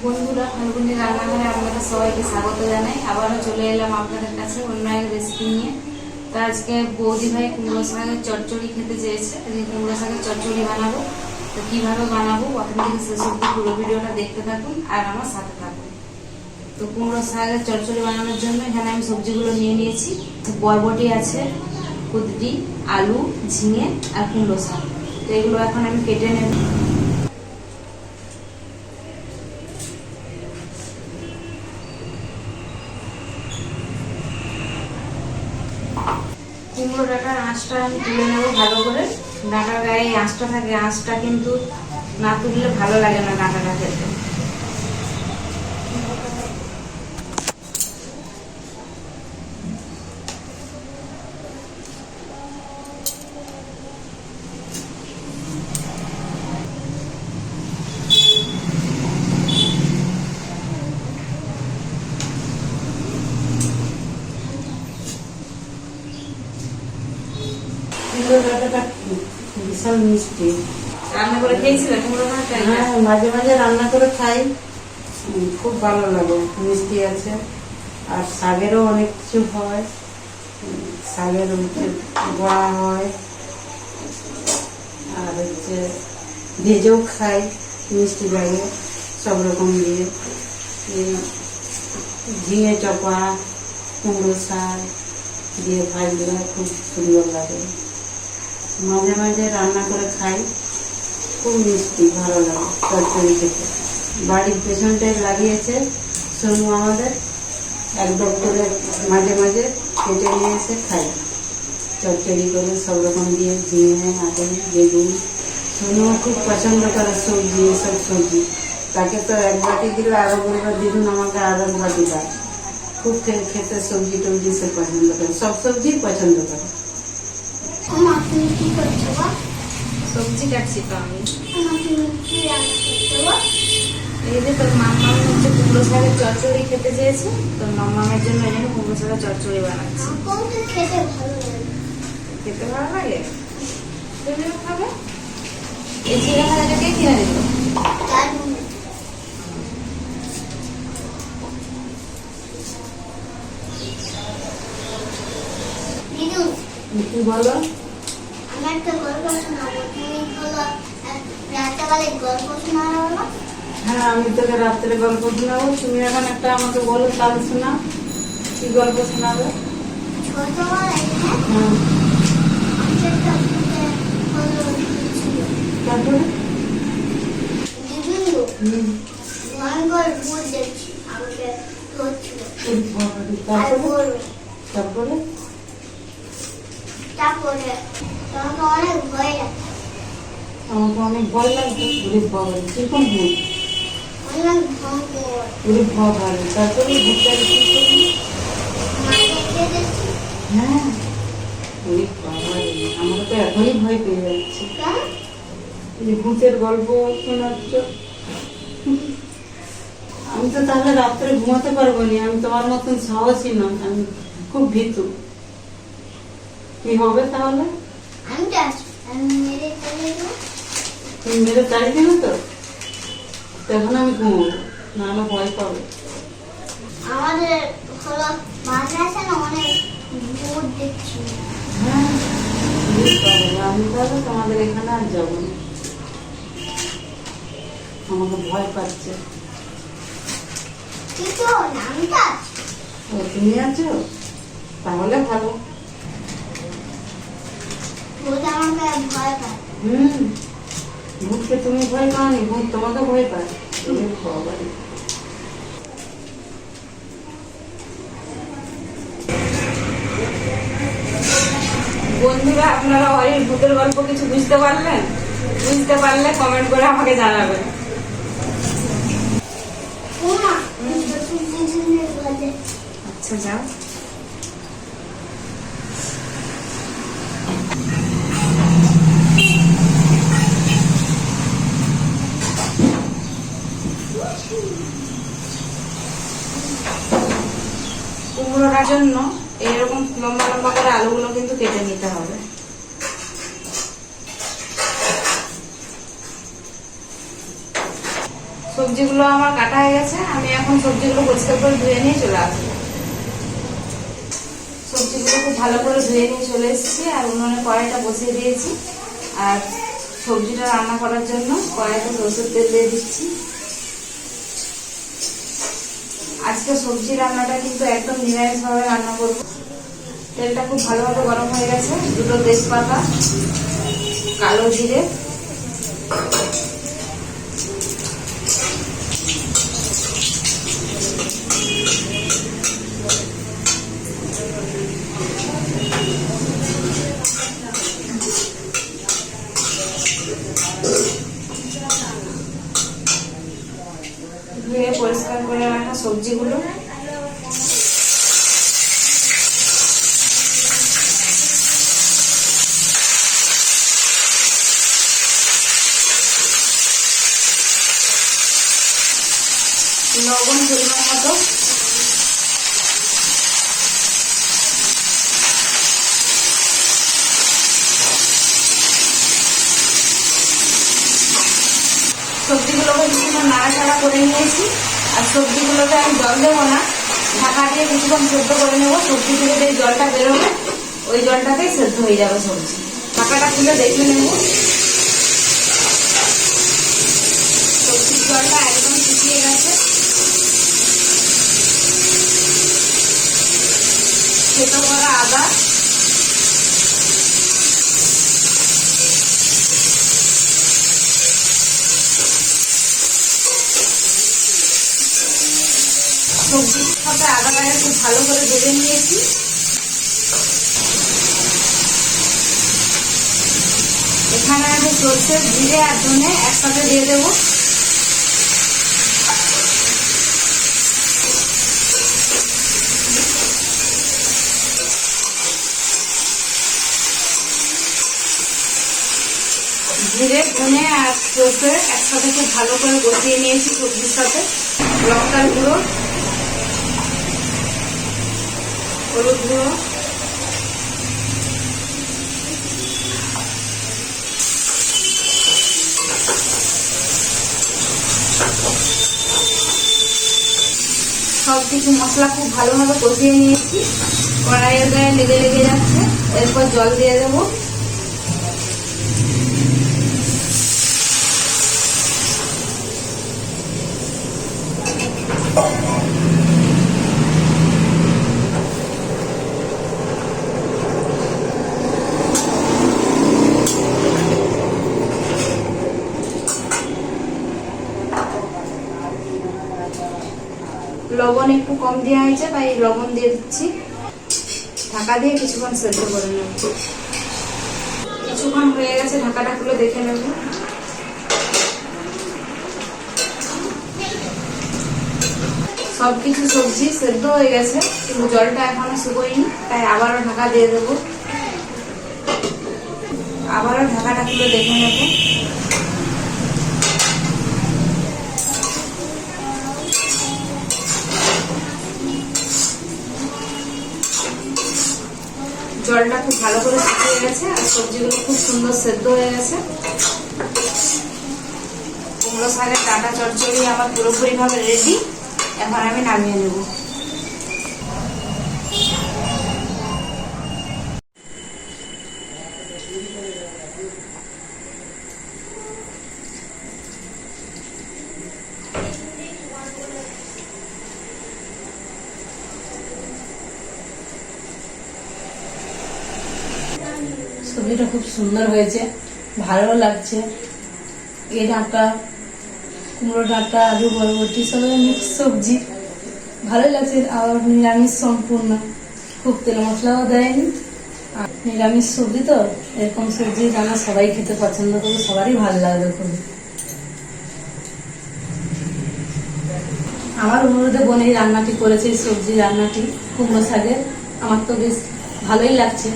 বন্ধুরা ফাল্গুনি রান্নাঘরে আপনাদের সবাইকে স্বাগত জানাই। আবারও চলে এলাম আপনাদের কাছে অন্য এক রেসিপি নিয়ে। তো আজকে বৌদি ভাই কুমড়ো শাকের চচ্চড়ি খেতে চেয়েছে। আজকে কুমড়ো শাকের চচ্চড়ি বানাবো। তো কীভাবে বানাবো, প্রথম থেকে শেষ অব্দি পুরো ভিডিওটা দেখতে থাকুন আর আমার সাথে থাকুন। তো কুমড়ো শাকের চচ্চড়ি বানানোর জন্য এখানে আমি সবজিগুলো নিয়ে নিয়েছি। বরবটি আছে, কুদরি, আলু, ঝিঙে আর কুমড়ো শাক। তো এগুলো এখন আমি কেটে নেব। কুমড়ো ডাটার আঁচটা আমি তুলে নেব ভালো করে। ডাটার গায়ে আঁচটা থাকে, আঁচটা কিন্তু না তুললে ভালো লাগে না ডাটাটা খেতে কুমড়ো ডাঁটাটা বিশাল মিষ্টি। রান্না করে খেয়েছিলেন হ্যাঁ মাঝে মাঝে রান্না করে খাই। খুব ভালো লাগে মিষ্টি আছে। আর শাকেরও অনেক কিছু হয়। শাকের হচ্ছে বড়া হয়। আর হচ্ছে ভেজেও খাই মিষ্টি লাগে সব রকম দিয়ে। ঝিঙে চপা কুমড়ো শাক দিয়ে ভাজলে খুব সুন্দর লাগে। মাঝে মাঝে রান্না করে খাই। খুব মিষ্টি, ভালো লাগে চচ্চড়ি খেতে। বাড়ির পেছনটায় লাগিয়েছে সোনু আমাদের। একদম করে মাঝে মাঝে কেটে নিয়ে এসে খাই। চচ্চড়ি করে সব রকম দিয়ে ঝিঙে আলু বেগুন। সোনুও খুব পছন্দ করে সবজি, এসব সবজি। তাকে তো এক বাটি দিলে আরও বলবে, দিদুন, আমাকে আরও এক বাটি দাও। খুব খেতে সবজি টবজি সে পছন্দ করে, সব সবজি পছন্দ করে। সবজি কাটছি তো আমি তুমি কি রান্না এই তোর মাম্মাম হচ্ছে কুমড়ো শাকের চচ্চড়ি খেতে চেয়েছে তোর মাম্মামের জন্য এই জন্য কুমড়ো শাকের চচ্চড়ি বানাচ্ছি খেতে ভালো লাগে খেতে ভালো বলো। একটা গল্প শোনাবো। তুমি হলো এক গল্প শোনাবো না হ্যাঁ আমি তোকে রাত্রে গল্প শোনাবো। তুমি এখন একটা আমাকে বলো তাহলে শোনা। কি গল্প শোনাবে? ছোটবেলায় হ্যাঁ? হ্যাঁ। ভয়ঙ্কর ভূত দেখছি আমাকে তারপরে? তারপরে? তারপরে ভয় আমাকে অনেক ভয় কীরকম ভূত? দেখছি হ্যাঁ। তো এখনই ভয় পেয়ে ভূতের গল্প শোনাচ্ছ। আমি তো তাহলে রাত্রে ঘুমাতে পারব না। আমি তোমার মতন সাহসী নয় আমি খুব ভীতু। কি হবে তাহলে? আমি তো আছি আমি মেরে চলে যাব তুমি মেরে দিবে তো? তখন আমি ঘুমবো নাহলে ভয় পাবে। আমাদের হলো মাদ্রাসা না অনেক ভূত দেখছি। হ্যাঁ আমি তাহলে তোমাদের এখানে আর যাব না। আমাকে ভয় পাচ্ছে। কিন্তু আমি তো আছি তুমি আছো? তাহলে ভালো ভূত আমাকে ভয় পায় হুম ভূতকে তুমি ভয় পাওনি ভূত তোমাকে ভয় পায়। তুমি বাবারে। বন্ধুরা আপনারা অরির ভূতের গল্প কিছু বুঝতে পারলেন? বুঝতে পারলে কমেন্ট করে আমাকে জানাবেন। আচ্ছা যাও। কুমড়োটার জন্য এরকম লম্বা লম্বা করে আলুগুলো কিন্তু কেটে নিতে হবে। সবজিগুলো আমার কাটা হয়ে গেছে, আমি এখন সবজিগুলো পরিষ্কার করে ধুয়ে নিয়ে চলে আসব। সবজিগুলো খুব ভালো করে ধুয়ে নিয়ে চলে এসেছি, আর উনুনে কড়াইটা বসিয়ে দিয়েছি। আর সবজিটা রান্না করার জন্য কড়াইতে সরষের তেল দিয়ে দিচ্ছি। আজকে সবজি রান্নাটা কিন্তু একদম নিরামিষভাবে রান্না করব। তেলটা খুব ভালোভাবে গরম হয়ে গেছে। দুটো তেজপাতা, কালো জিরে সবজিগুলো। লবণ পরিমাণ মতো। সবজিগুলোকে কিছুক্ষণ নাড়াচাড়া করে নিয়েছি। আর সবজিগুলোকে আমি জল দেবো না। ঢাকা দিয়ে কিছুক্ষণ সেদ্ধ করে নেব। সবজি থেকে যে জলটা বেরোবে ওই জলটাতেই সেদ্ধ হয়ে যাবে সবজি। ঢাকাটা খুলে দেখে নেব। সবজির জলটা একদম শুকিয়ে গেছে। সেদ্ধ করা আদা। সবজির সাথে আদাটাকে খুব ভালো করে ভেজে নিয়েছি। এখানে আমি সর্ষে, জিরে আর ধনে একসাথে দিয়ে দেবো। জিরে, ধনে আর সর্ষে একসাথে খুব ভালো করে বসিয়ে নিয়েছি সবজির সাথে। লঙ্কার গুঁড়ো। হলুদ গুঁড়ো। সব কিছু মশলা খুব ভালোভাবে কষিয়ে নিয়েছি। কড়াইয়ের গায়ে লেগে লেগে যাচ্ছে। এরপর জল দিয়ে দেবো। লবণ একটু কম দেওয়া হয়েছে, তাই লবণ দিয়ে দিচ্ছি। ঢাকা দিয়ে কিছুক্ষণ সেদ্ধ করে নেব। কিছুক্ষণ হয়ে গেছে, ঢাকাটা খুলে দেখে নেব। সব কিছু সবজি সেদ্ধ হয়ে গেছে, কিন্তু জলটা এখনও শুকোয়নি, তাই আবারও ঢাকা দিয়ে দেবো। আবারও ঢাকাটা খুলে দেখে নেব জলটা খুব ভালো করে শুকিয়ে গেছে আর সবজিগুলো খুব সুন্দর সেদ্ধ হয়ে গেছে। কুমড়ো শাকের ডাটা চচ্চড়ি আমার পুরোপুরিভাবে রেডি এখন আমি নামিয়ে নেব। সবজিটা খুব সুন্দর হয়েছে ভালো লাগছে। এই ডাঁটা কুমড়ো ডাঁটা আলু, বরবটি, সব মিক্স সবজি। ভালো লাগছে আর নিরামিষ সম্পূর্ণ। খুব তেল মশলাও দেয়নি। আর নিরামিষ সবজি তো, এরকম সবজি রান্না সবাই খেতে পছন্দ করে, সবারই ভালো লাগবে খুব। আমার অনুরোধে বোন এই রান্নাটি করেছে সবজি রান্নাটি, কুমড়ো শাকের। আমার তো বেশ ভালোই লাগছে।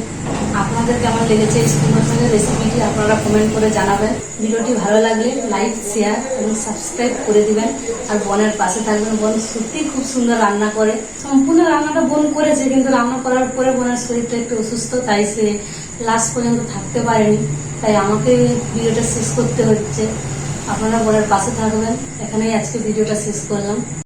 আপনাদের কেমন লেগেছে কুমড়ো রেসিপিটি আপনারা কমেন্ট করে জানাবেন। ভিডিওটি ভালো লাগলে লাইক শেয়ার এবং সাবস্ক্রাইব করে দিবেন। আর বোনের পাশে থাকবেন। বোন সত্যি খুব সুন্দর রান্না করে। সম্পূর্ণ রান্নাটা বোন করেছে, কিন্তু রান্না করার পরে বোনের শরীরটা একটু অসুস্থ, তাই সে লাস্ট পর্যন্ত থাকতে পারেনি। তাই আমাকে ভিডিওটা শেষ করতে হচ্ছে। আপনারা বোনের পাশে থাকবেন। এখানেই আজকে ভিডিওটা শেষ করলাম।